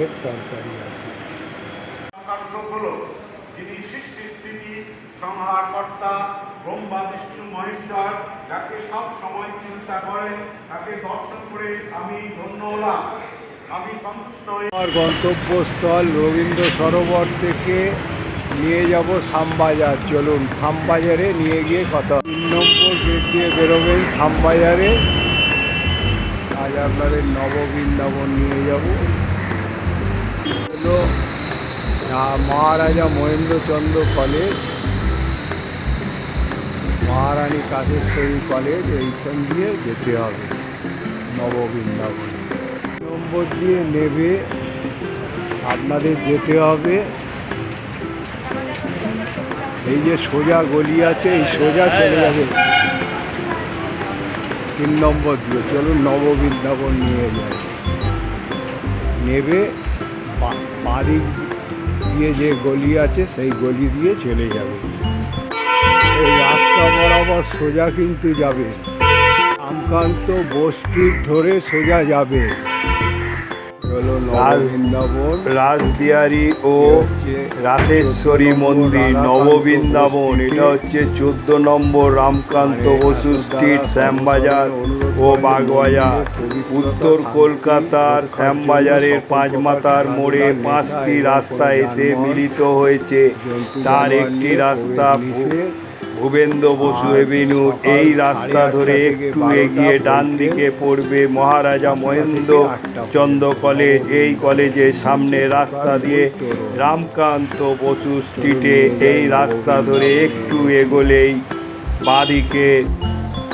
এর তরকারি আছে। হল যিনি সৃষ্টি স্থিতি সংহারকর্তা ব্রহ্মা বিষ্ণু মহেশ্বর যাকে সব সময় চিন্তা করে তাকে দর্শন করে আমি ধন্য হলাম। আমি সন্তুষ্ট আমার গন্তব্যস্থল রবীন্দ্র সরোবর থেকে নিয়ে যাব শ্যামবাজার। চলুন শ্যামবাজারে নিয়ে গিয়ে কথা। তিন নম্বর গেট দিয়ে বেরোবেন শ্যামবাজারে। আজ আপনাদের নববৃন্দাবন নিয়ে যাব। মহারাজা মহেন্দ্রচন্দ্র কলেজ, মহারানী কাশেশ্বরী কলেজ, এইখান দিয়ে যেতে হবে নববৃন্দাবন। নম্বর দিয়ে নেবে, আপনাদের যেতে হবে। এই যে সোজা গলি আছে, এই সোজা চলে যাবে। তিন নম্বর দিয়ে চলুন নববৃন্দাবন নিয়ে যায় নেবে বাড়ি দিয়ে যে গলি আছে, সেই গলি দিয়ে চলে যাবে। এই রাস্তা বরাবর সোজা কিন্তু যাবে। আমকান্ত বস্তির ধরে সোজা যাবে। রাসবিহারী ও রাসেশ্বরী মন্দির নববৃন্দাবন এটা হচ্ছে চোদ্দ নম্বর রামকান্ত বসু স্ট্রিট শ্যামবাজার ও বাগবাজার। উত্তর কলকাতার শ্যামবাজারের পাঁচমাতার মোড়ে পাঁচটি রাস্তা এসে মিলিত হয়েছে। তার একটি রাস্তা ভু- ভূপেন্দ্র বসু এভিনিউ এই রাস্তা ধরে একটু এগিয়ে ডান দিকে পড়বে মহারাজা মহেন্দ্র চন্দ্র কলেজ। এই কলেজের সামনে রাস্তা দিয়ে রামকান্ত বসু স্ট্রিটে এই রাস্তা ধরে একটু এগোলেই বাঁদিকে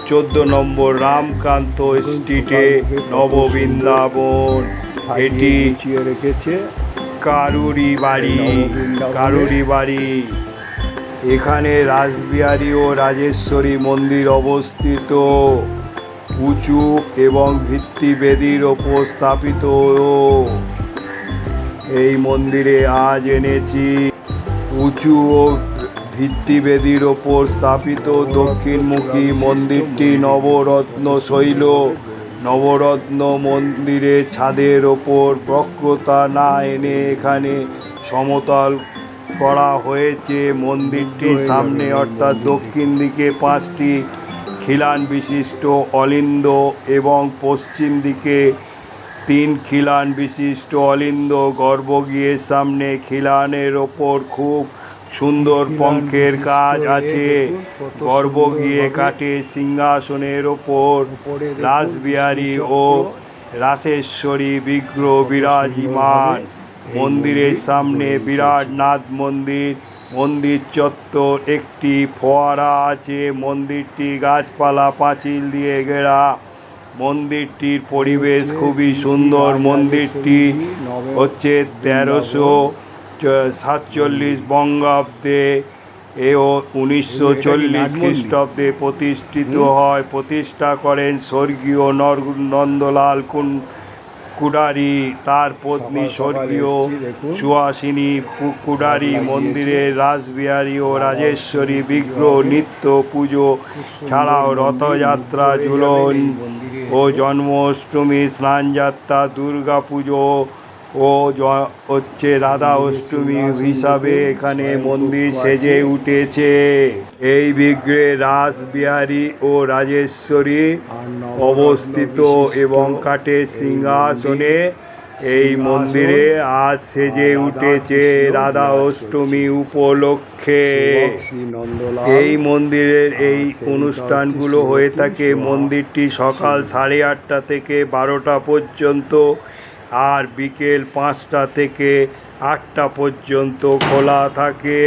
চোদ্দ নম্বর রামকান্ত স্ট্রিটে নববৃন্দাবন। এটি রেখেছে। কারুরি বাড়ি কারুরি বাড়ি এখানে রাসবিহারী ও রাজেশ্বরী মন্দির অবস্থিত। উঁচু এবং ভিত্তিবেদির ওপর স্থাপিত। এই মন্দিরে আজ এনেছি উঁচু ও ভিত্তিবেদির ওপর স্থাপিত দক্ষিণমুখী মন্দিরটি নবরত্ন শৈল। নবরত্ন মন্দিরের ছাদের ওপর বক্রতা না এনে এখানে সমতল করা হয়েছে মন্দিরটির সামনে অর্থাৎ দক্ষিণ দিকে পাঁচটি খিলান বিশিষ্ট অলিন্দ এবং পশ্চিম দিকে তিন খিলান বিশিষ্ট অলিন্দ গর্ভগৃহের সামনে খিলানের ওপর খুব সুন্দর পঙ্খের কাজ আছে। গর্ভগৃহে কাটে সিংহাসনের ওপর রাসবিহারী ও রাসেশ্বরী বিগ্রহ বিরাজিমান। মন্দিরের সামনে বিরাট নাথ মন্দির মন্দির চত্বর, একটি ফোয়ারা আছে, মন্দিরটি গাছপালা, পাঁচিল দিয়ে ঘেরা। মন্দিরটির পরিবেশ খুবই সুন্দর। মন্দিরটি হচ্ছে তেরোশো সাতচল্লিশ বঙ্গাব্দে এও উনিশশো চল্লিশ খ্রিস্টাব্দে প্রতিষ্ঠিত হয়। প্রতিষ্ঠা করেন স্বর্গীয় নন্দলাল কুন কুডারি তার পত্নী স্বর্গীয় সুহাসিনী কুডারি মন্দিরে রাসবিহারী ও রাজেশ্বরী বিগ্রহ নিত্য পুজো ছাড়াও রথযাত্রা ঝুলন ও জন্মাষ্টমী স্নানযাত্রা দুর্গা পুজো ও হচ্ছে রাধা অষ্টমী হিসাবে এখানে মন্দির সেজে উঠেছে। এই বিগ্রহে রাসবিহারী ও রাজেশ্বরী অবস্থিত এবং কাঠের সিংহাসনে এই মন্দিরে আজ সেজে উঠেছে রাধা অষ্টমী উপলক্ষে। এই মন্দিরের এই অনুষ্ঠানগুলো হয়ে থাকে মন্দিরটি সকাল সাড়ে আটটা থেকে বারোটা পর্যন্ত। আর বিকেল পাঁচটা থেকে আটটা পর্যন্ত খোলা থাকে।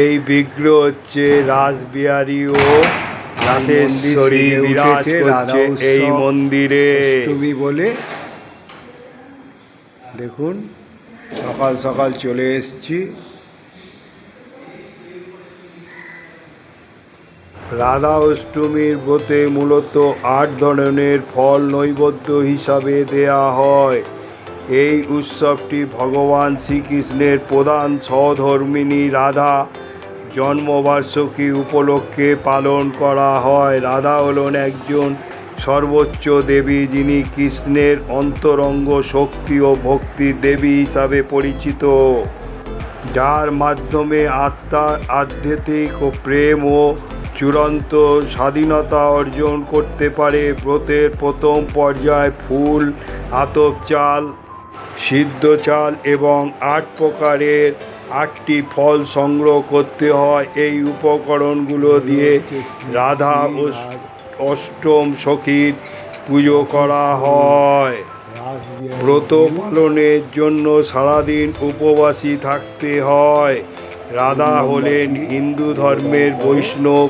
এই বিগ্রহ হচ্ছে রাসবিহারী ও বিরাজ করছে এই মন্দিরে। তুমি বলে। দেখুন সকাল সকাল চলে এসছি। রাধা অষ্টমীর ব্রতে মূলত আট ধরনের ফল নৈবেদ্য হিসাবে দেয়া হয়। এই উৎসবটি ভগবান শ্রীকৃষ্ণের প্রধান সহধর্মিণী রাধা জন্মবার্ষিকী উপলক্ষে পালন করা হয়। রাধা হলেন একজন সর্বোচ্চ দেবী যিনি কৃষ্ণের অন্তরঙ্গ শক্তি ও ভক্তি দেবী হিসাবে পরিচিত। যার মাধ্যমে আত্মার আধ্যাত্মিক ও প্রেম ও চূড়ান্ত স্বাধীনতা অর্জন করতে পারে ব্রতের প্রথম পর্যায় ফুল, আতপ চাল, সিদ্ধ চাল এবং আট প্রকারের আটটি ফল সংগ্রহ করতে হয়। এই উপকরণগুলো দিয়ে রাধা অষ্টম সখীর পুজো করা হয়। ব্রত পালনের জন্য সারাদিন উপবাসী থাকতে হয়। রাধা হলেন হিন্দু ধর্মের বৈষ্ণব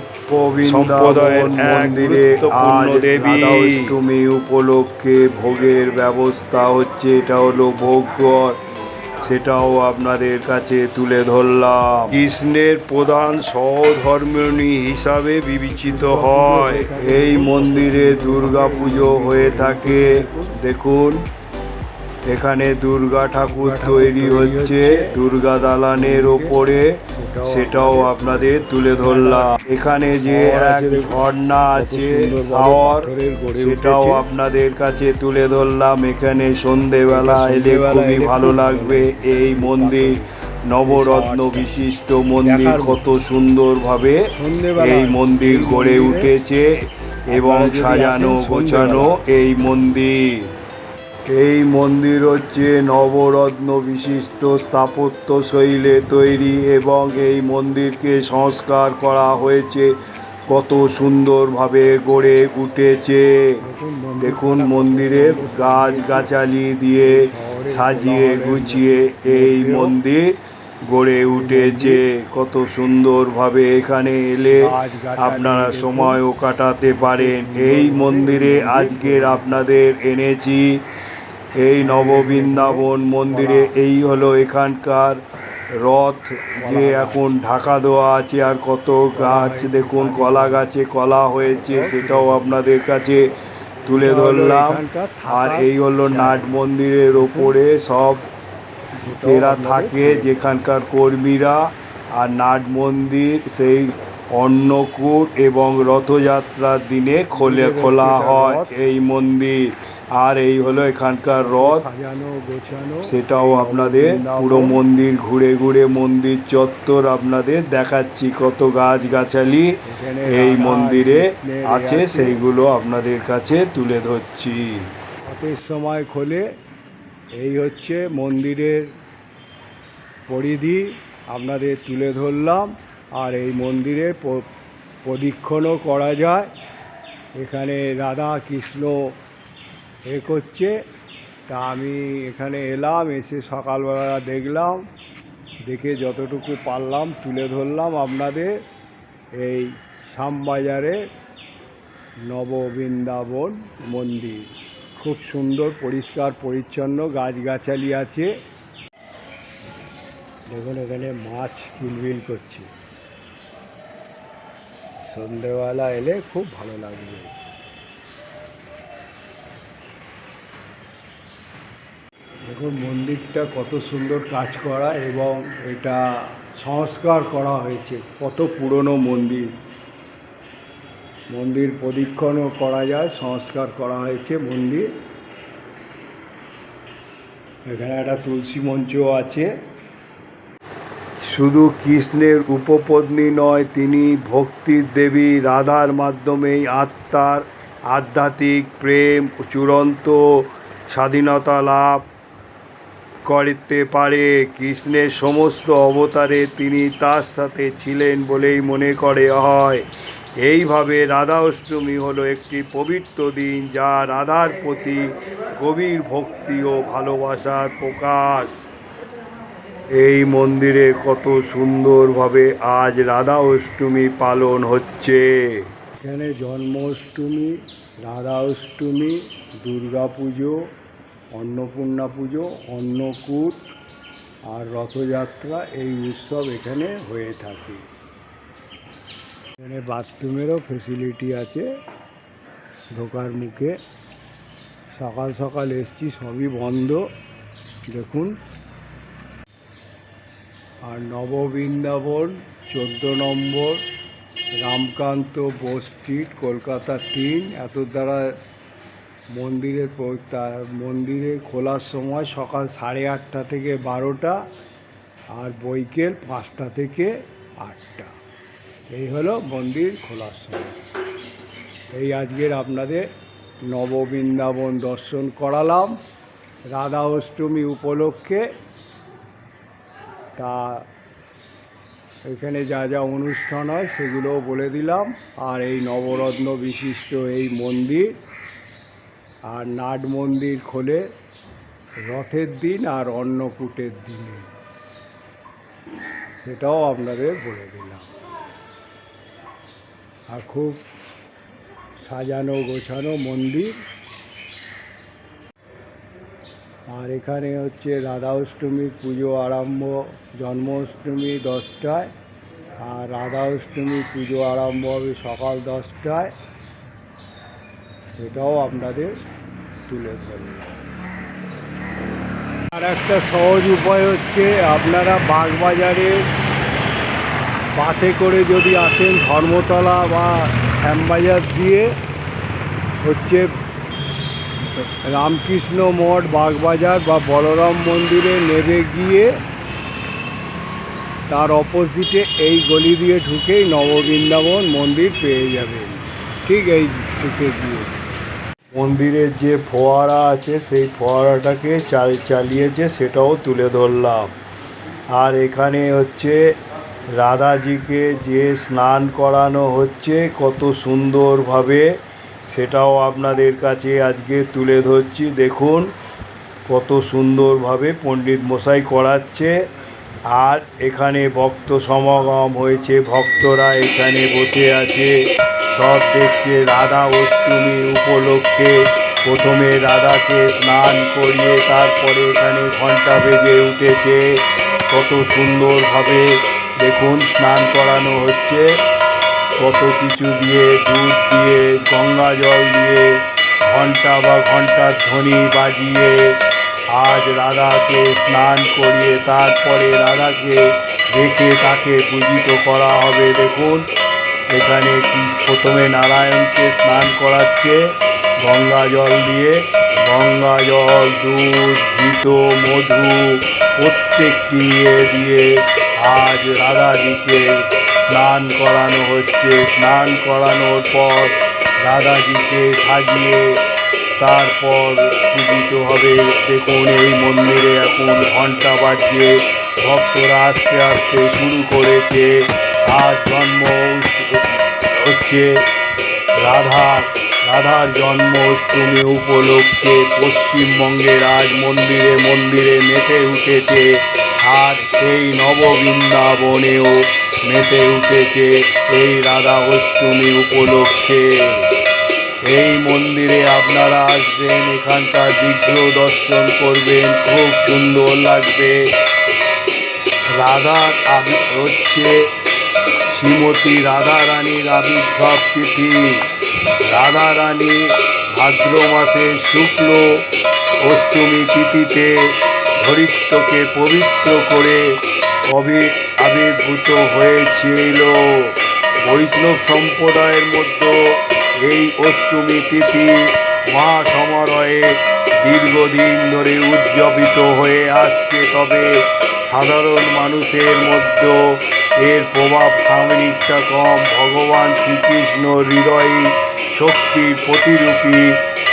সম্প্রদায়ের গুরুত্বপূর্ণ দেবী। অষ্টমী উপলক্ষে ভোগের ব্যবস্থা হচ্ছে এটা হলো ভোগ সেটাও আপনাদের কাছে তুলে ধরলাম। কৃষ্ণের প্রধান সহধর্মিণী হিসাবে বিবেচিত হয়। এই মন্দিরে দুর্গা পুজো হয়ে থাকে। দেখুন। এখানে দুর্গা ঠাকুর তৈরি হচ্ছে দুর্গা দালানের ওপরে। সেটাও আপনাদের তুলে ধরলাম। এখানে যে এক ঝর্ণা আছে শাওয়ার সেটাও আপনাদের কাছে তুলে ধরলাম। এখানে সন্ধেবেলা এলে খুবই ভালো লাগবে। এই মন্দির নবরত্ন বিশিষ্ট মন্দির কত সুন্দরভাবে এই মন্দির গড়ে উঠেছে এবং সাজানো গোছানো এই মন্দির। এই মন্দির হচ্ছে নবরত্ন বিশিষ্ট স্থাপত্য শৈলে তৈরি এবং এই মন্দিরকে সংস্কার করা হয়েছে। কত সুন্দরভাবে গড়ে উঠেছে। দেখুন মন্দিরে গাছ গাছালি দিয়ে সাজিয়ে গুছিয়ে এই মন্দির গড়ে উঠেছে। কত সুন্দরভাবে এখানে এলে আপনারা সময়ও কাটাতে পারেন। এই মন্দিরে আজকের আপনাদের এনেছি এই নববৃন্দাবন মন্দিরে এই হলো এখানকার রথ যে এখন ঢাকা দেওয়া আছে আর কত গাছ দেখুন কলা গাছে কলা হয়েছে সেটাও আপনাদের কাছে তুলে ধরলাম। আর এই হলো নাট মন্দিরের ওপরে সব এরা থাকে যেখানকার কর্মীরা। আর নাট মন্দির সেই অন্নকূট এবং রথযাত্রার দিনে খোলে খোলা হয় এই মন্দির। আর এই হলো এখানকার রথ। সাজানো গোছানো। সেটাও আপনাদের পুরো মন্দির ঘুরে ঘুরে মন্দির চত্বর আপনাদের দেখাচ্ছি কত গাছ গাছালি এই মন্দিরে আছে সেইগুলো আপনাদের কাছে তুলে ধরছি। রথের সময় খোলে এই হচ্ছে মন্দিরের পরিধি আপনাদের তুলে ধরলাম। আর এই মন্দিরে প্রদক্ষিণও করা যায়। এখানে রাধা কৃষ্ণ এ করছে। তা আমি এখানে এলাম, এসে সকালবেলা দেখলাম, দেখে যতটুকু পারলাম তুলে ধরলাম আপনাদের এই শ্যামবাজারে নববৃন্দাবন মন্দির। খুব সুন্দর, পরিষ্কার, পরিচ্ছন্ন, গাছগাছালি আছে। দেখুন এখানে মাছ কিলবিল করছে। সন্ধেবেলা এলে খুব ভালো লাগবে। দেখুন, মন্দিরটা কত সুন্দর কাজ করা এবং এটা সংস্কার করা হয়েছে। কত পুরনো মন্দির। মন্দির প্রদক্ষিণও করা যায়, সংস্কার করা হয়েছে মন্দির। এখানে একটা তুলসী মঞ্চও আছে। শুধু কৃষ্ণের উপপত্নী নয়, তিনি ভক্তির দেবী রাধার মাধ্যমেই আত্মার আধ্যাত্মিক প্রেম চূড়ান্ত স্বাধীনতা লাভ করতে পারে। কৃষ্ণের সমস্ত অবতারে তিনি তার সাথে ছিলেন বলেই মনে করে হয়। এইভাবে রাধা অষ্টমী হলো একটি পবিত্র দিন যা রাধার প্রতি গভীর ভক্তি ও ভালোবাসার প্রকাশ। এই মন্দিরে কত সুন্দরভাবে আজ রাধা অষ্টমী পালন হচ্ছে। এখানে জন্মাষ্টমী রাধা অষ্টমী দুর্গা পুজো অন্নপূর্ণা পুজো, অন্নকূট আর রথযাত্রা এই উৎসব এখানে হয়ে থাকে। এখানে বাথরুমেরও ফেসিলিটি আছে, ঢোকার মুখে। সকাল সকাল এসছি, সবই বন্ধ, দেখুন। আর নববৃন্দাবন, চোদ্দ নম্বর, রামকান্ত বোস স্ট্রিট, কলকাতা তিন এত দ্বারা মন্দিরের মন্দিরে খোলার সময় সকাল সাড়ে আটটা থেকে বারোটা আর বৈকেল পাঁচটা থেকে আটটা। এই হলো মন্দির খোলার সময়। এই আজকের আপনাদের নববৃন্দাবন দর্শন করালাম। রাধা অষ্টমী উপলক্ষে। তা, এখানে যা যা অনুষ্ঠান হয় সেগুলোও বলে দিলাম। আর এই নবরত্ন বিশিষ্ট এই মন্দির আর নাট মন্দির খোলে রথের দিন আর অন্নকূটের দিনে। সেটাও আপনাদের বলে দিলাম। আর খুব সাজানো গোছানো মন্দির। আর এখানে হচ্ছে রাধা অষ্টমী পুজো আরম্ভ, জন্মাষ্টমী দশটায়। আর রাধা অষ্টমী পুজো আরম্ভ হবে সকাল দশটায়। সেটাও আপনাদের তুলে ধরলাম আর একটা সহজ উপায় হচ্ছে আপনারা বাগবাজারে বাসে করে যদি আসেন ধর্মতলা বা শ্যামবাজার দিয়ে হচ্ছে রামকৃষ্ণ মঠ, বাগবাজার বা বলরাম মন্দিরে নেমে গিয়ে তার অপোজিটে এই গলি দিয়ে ঢুকেই নববৃন্দাবন মন্দির পেয়ে যাবেন। ঠিক এই ঢুকে গিয়ে। মন্দিরের যে ফোয়ারা আছে, সেই ফোয়ারাটাকে চাল, চালিয়েছে, সেটাও তুলে ধরলাম। আর এখানে হচ্ছে রাধাজিকে যে স্নান করানো হচ্ছে, কত সুন্দরভাবে, সেটাও আপনাদের কাছে আজকে তুলে ধরছি। দেখুন, কত সুন্দরভাবে পণ্ডিত মশাই করাচ্ছে। আর এখানে ভক্ত সমাগম হয়েছে, ভক্তরা এখানে বসে আছে। সব দেখছে রাধা অষ্টমী উপলক্ষে। প্রথমে রাধাকে স্নান করিয়ে তারপরে এখানে ঘণ্টা বেজে উঠেছে। কত সুন্দরভাবে দেখুন, স্নান করানো হচ্ছে। কত কিছু দিয়ে দুধ দিয়ে, গঙ্গা জল দিয়ে ঘণ্টা বা ঘণ্টার ধ্বনি বাজিয়ে আজ রাধাকে স্নান করিয়ে তারপরে রাধাকে রেখে তাকে পূজিত করা হবে। দেখুন, এখানে প্রথমে নারায়ণকে স্নান করাচ্ছে। গঙ্গা জল দিয়ে। গঙ্গা জল, দুধ, ঘিত, মধু প্রত্যেকটি ইয়ে দিয়ে আজ রাধাজিকে স্নান করানো হচ্ছে। স্নান করানোর পর রাধাজিকে সাজিয়ে তারপর পূজিত হবে। দেখুন, এই মন্দিরে এখন ঘণ্টা বাজছে ভক্তরা আস্তে আস্তে শুরু করেছে। আজ জন্ম হচ্ছে রাধার রাধার জন্ম অষ্টমী উপলক্ষে পশ্চিমবঙ্গের আজ মন্দিরে মন্দিরে মেতে উঠেছে। আর সেই নববৃন্দাবনেও মেতে উঠেছে এই রাধা অষ্টমী উপলক্ষে। এই মন্দিরে আপনারা আসবেন, এখানকার বিগ্রহ দর্শন করবেন, খুব সুন্দর লাগবে। আবি হচ্ছে শ্রীমতী রাধা রানীর আবির্ভাব তিথি। রাধা রানী ভাদ্র মাসে শুক্ল অষ্টমী তিথিতে ধরিত্রকে পবিত্র করে অবি, আবির্ভূত হয়েছিল। বৈষ্ণব সম্প্রদায়ের মধ্যে এই অষ্টমী তিথি মহা সমারোহে দীর্ঘদিন ধরে উদযাপিত হয়ে আসছে। তবে সাধারণ মানুষের মধ্যে এর প্রভাব খানিকটা কম। ভগবান শ্রীকৃষ্ণ হৃদয় শক্তি প্রতিরূপী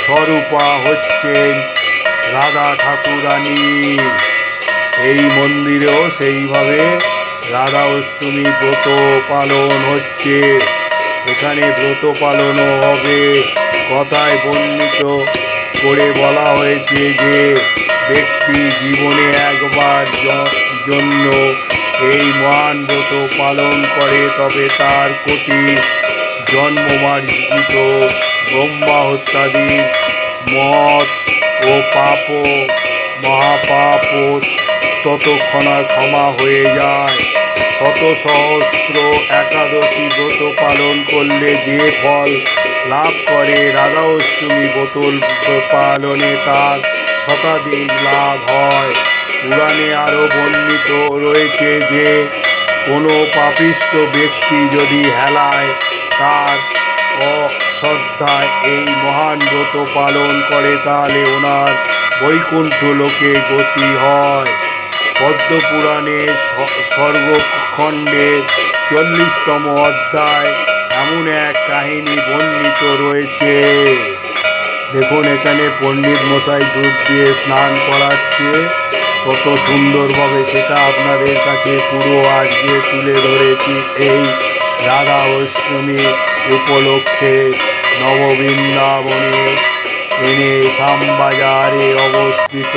স্বরূপা হচ্ছেন রাধা ঠাকুরানী। এই মন্দিরেও সেইভাবে রাধা অষ্টমী ব্রত পালন হচ্ছে। এখানে ব্রত পালনও হবে। কথায় বর্ণিত করে বলা হয়েছে যে, ব্যক্তি জীবনে একবার জন্য এই মহান ব্রত পালন করে, তবে তার কোটি জন্মমার্জিত ব্রহ্মা হত্যাদি মত ও পাপ মহাপাপ ততক্ষণা ক্ষমা হয়ে যায়। শত সহস্র একাদশী ব্রত পালন করলে যে ফল লাভ করে রাধা অষ্টমী বোতল পালনে তার শতাধিক লাভ হয়। পুরাণে আরও বর্ণিত রয়েছে যে কোনো পাপিষ্ট ব্যক্তি যদি হেলায়, তার অশ্রদ্ধায় এই মহান ব্রত পালন করে, তাহলে ওনার বৈকুণ্ঠ লোকে গতি হয়। পদ্মপুরাণে স্বর্গখণ্ডের চল্লিশতম অধ্যায় এমন এক কাহিনী বর্ণিত রয়েছে। দেখুন, এখানে পণ্ডিত মশাই দুধ দিয়ে স্নান করাচ্ছে। কত সুন্দরভাবে সেটা আপনাদের কাছে পুরো আজকে তুলে ধরেছি এই রাধা অষ্টমী উপলক্ষে নববৃন্দাবনে, এনে শ্যামবাজারে অবস্থিত।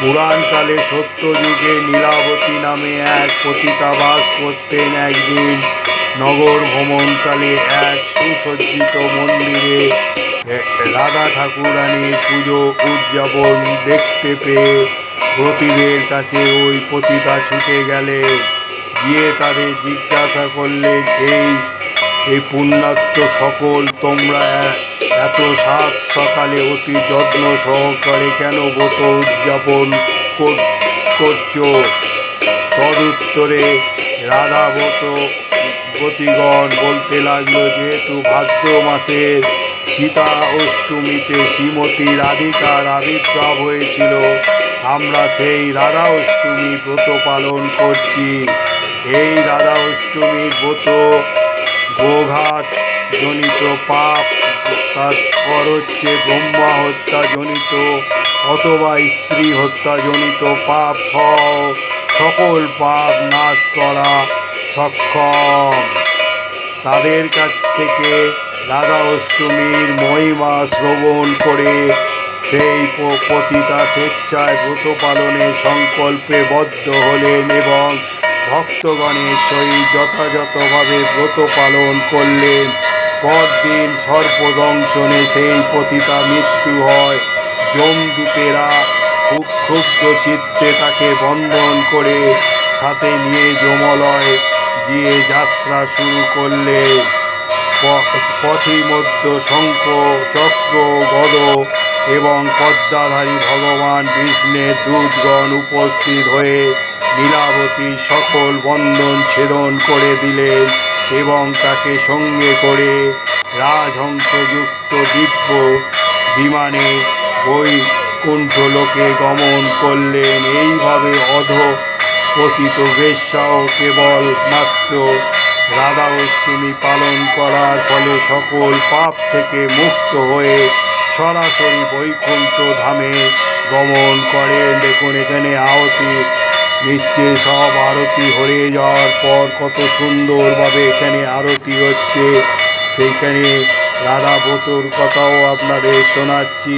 পুরাণকালে সত্যযুগে নীলাবতী নামে এক পতিতা বাস করতেন একদিন। নগর ভ্রমণকালে এক সুসজ্জিত মন্দিরে রাধা ঠাকুরানীর পুজো উদযাপন দেখতে পেয়ে ব্রতীদের কাছে ওই পতিতা ছুটে গেলে গিয়ে তাদের জিজ্ঞাসা করলেন, এই এই পুণ্যাত্ম সকল তোমরা এত সাত সকালে অতি যত্ন সহকারে কেন ব্রত উদযাপন কর- করছ? তদুত্তরে রাধা ব্রত গতিগণ বলতে লাগল, যেহেতু ভাদ্র মাসের সীতা অষ্টমীতে শ্রীমতী রাধিকার আবির্ভাব হয়েছিল, আমরা সেই রাধা অষ্টমী ব্রত পালন করছি। এই রাধা অষ্টমীর ব্রত গোঘাত জনিত পাপ তারপর হচ্ছে ব্রহ্মা হত্যা জনিত অথবা স্ত্রী হত্যা জনিত পাপ সহ সকল পাপ নাশ করা সক্ষম। তাদের কাছ থেকে রাধা অষ্টমীর মহিমা শ্রবণ করে সেই পতিতা স্বেচ্ছায় ব্রত পালনের সংকল্পে বদ্ধ হলেন এবং ভক্তগণের সহিত যথাযথভাবে ব্রত পালন করলেন। পরদিন সর্পদংশনে সেই পতিতা মৃত্যু হয়। যমদূতেরা খুব ক্ষুব্ধ চিত্তে তাকে বন্ধন করে সাথে নিয়ে যমলয় গিয়ে যাত্রা শুরু করলেন পথিমধ্য শঙ্খ, চক্র, গদ এবং পদ্মাধারী ভগবান বিষ্ণের দূতগণ উপস্থিত হয়ে লীলাবতী সকল বন্ধন ছেদন করে দিলেন। এবং তাকে সঙ্গে করে রাজহংসযুক্ত দিব্য বিমানে বৈকুণ্ঠ লোকে গমন করলেন। এইভাবে অধ পতিত বেশ্যাও কেবল মাত্র রাধা অষ্টমী পালন করার ফলে সকল পাপ থেকে মুক্ত হয়ে সরাসরি বৈকুণ্ঠ ধামে গমন করেন। দেখুন, এখানে আহতি নিচ্ছে সব আরতি হয়ে যাওয়ার পর কত সুন্দরভাবে এখানে আরতি হচ্ছে। সেইখানে রাধা বতুর কথাও আপনাদের শোনাচ্ছি।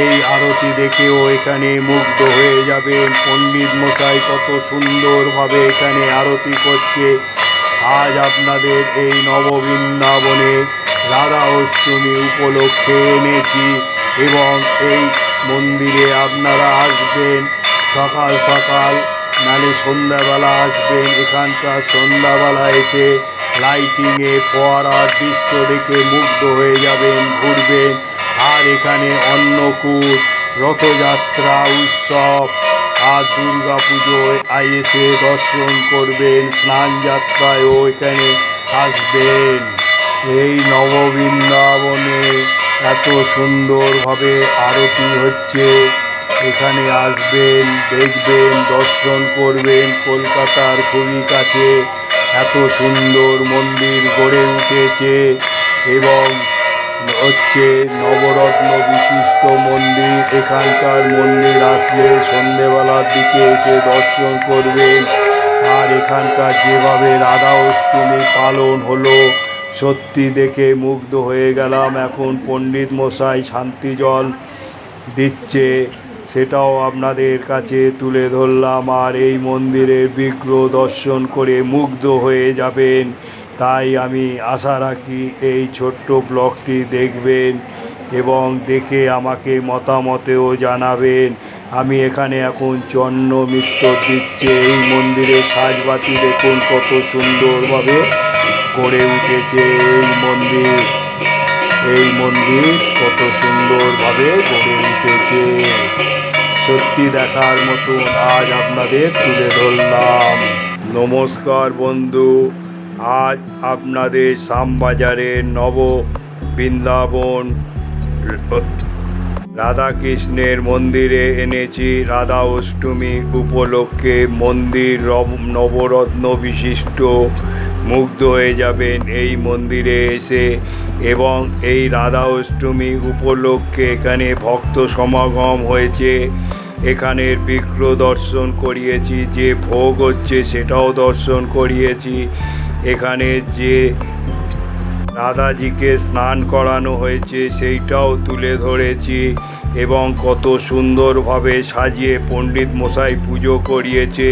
এই আরতি দেখেও এখানে মুগ্ধ হয়ে যাবেন। পণ্ডিত মশাই কত সুন্দরভাবে এখানে আরতি করছে। আজ আপনাদের এই নববৃন্দাবনে রাধা অষ্টমী উপলক্ষে এনেছি এবং এই মন্দিরে আপনারা আসবেন সকাল সকাল নালে সন্ধ্যাবেলা আসবেন এখানকার সন্ধ্যাবেলা এসে লাইটিংয়ে ফোয়ারার দৃশ্য দেখে মুগ্ধ হয়ে যাবেন, ঘুরবেন। আর এখানে অন্নকূট, রথযাত্রা, উৎসব আর দুর্গা পুজোয় আইএসে দর্শন করবেন, স্নান যাত্রায়ও এখানে আসবেন। এই নববৃন্দাবনে এত সুন্দরভাবে আরতি হচ্ছে। এখানে আসবেন, দেখবেন, দর্শন করবেন কলকাতার খুবই কাছে। এত সুন্দর মন্দির গড়ে উঠেছে এবং হচ্ছে নবরত্ন বিশিষ্ট মন্দির। এখানকার মন্দির আসলে সন্ধেবেলার দিকে এসে দর্শন করবেন। আর এখানকার যেভাবে রাধা অষ্টমী পালন হলো, সত্যি দেখে মুগ্ধ হয়ে গেলাম। এখন পণ্ডিত মশাই শান্তি জল দিচ্ছে। সেটাও আপনাদের কাছে তুলে ধরলাম আর এই মন্দিরের বিগ্রহ দর্শন করে মুগ্ধ হয়ে যাবেন। তাই আমি আশা রাখি এই ছোট্ট ব্লগটি দেখবেন এবং দেখে আমাকে মতামতেও জানাবেন। আমি এখানে এখন চন্ন মিত্র দিচ্ছে। এই মন্দিরের সাজবাতি দেখুন কত সুন্দরভাবে গড়ে উঠেছে এই মন্দির। এই মন্দির কত সুন্দরভাবে গড়ে উঠেছে। সত্যি দেখার মতন আজ আপনাদের তুলে ধরলাম। নমস্কার বন্ধু, আজ আপনাদের শ্যামবাজারের নব বৃন্দাবন রাধাকৃষ্ণের মন্দিরে এনেছি রাধা অষ্টমী উপলক্ষে মন্দির নবরত্ন বিশিষ্ট মুগ্ধ হয়ে যাবেন এই মন্দিরে এসে এবং এই রাধা অষ্টমী উপলক্ষে এখানে ভক্ত সমাগম হয়েছে। এখানের বিগ্রহ দর্শন করিয়েছি, যে ভোগ হচ্ছে সেটাও দর্শন করিয়েছি। এখানে যে রাধাজিকে স্নান করানো হয়েছে সেইটাও তুলে ধরেছি এবং কত সুন্দরভাবে সাজিয়ে পণ্ডিত মশাই পুজো করিয়েছে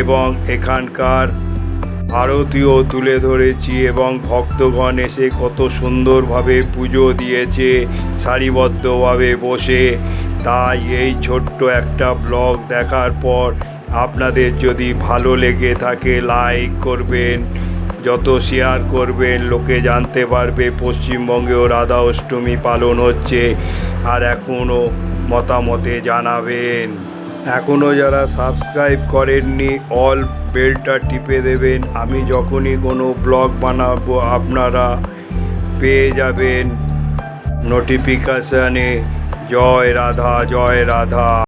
এবং এখানকার আরতিও তুলে ধরেছি এবং ভক্তগণ এসে কত সুন্দরভাবে পুজো দিয়েছে, সারিবদ্ধভাবে বসে। তাই এই ছোট্ট একটা ব্লগ দেখার পর আপনাদের যদি ভালো লেগে থাকে, লাইক করবেন, যত শেয়ার করবেন, লোকে জানতে পারবে পশ্চিমবঙ্গেও রাধা অষ্টমী পালন হচ্ছে। আর এখনও মতামতে জানাবেন। এখনও যারা সাবস্ক্রাইব করেননি অল বেলটা টিপে দেবেন। আমি যখনই কোনো ব্লগ বানাবো, আপনারা পেয়ে যাবেন নোটিফিকেশানে জয় রাধা জয় রাধা।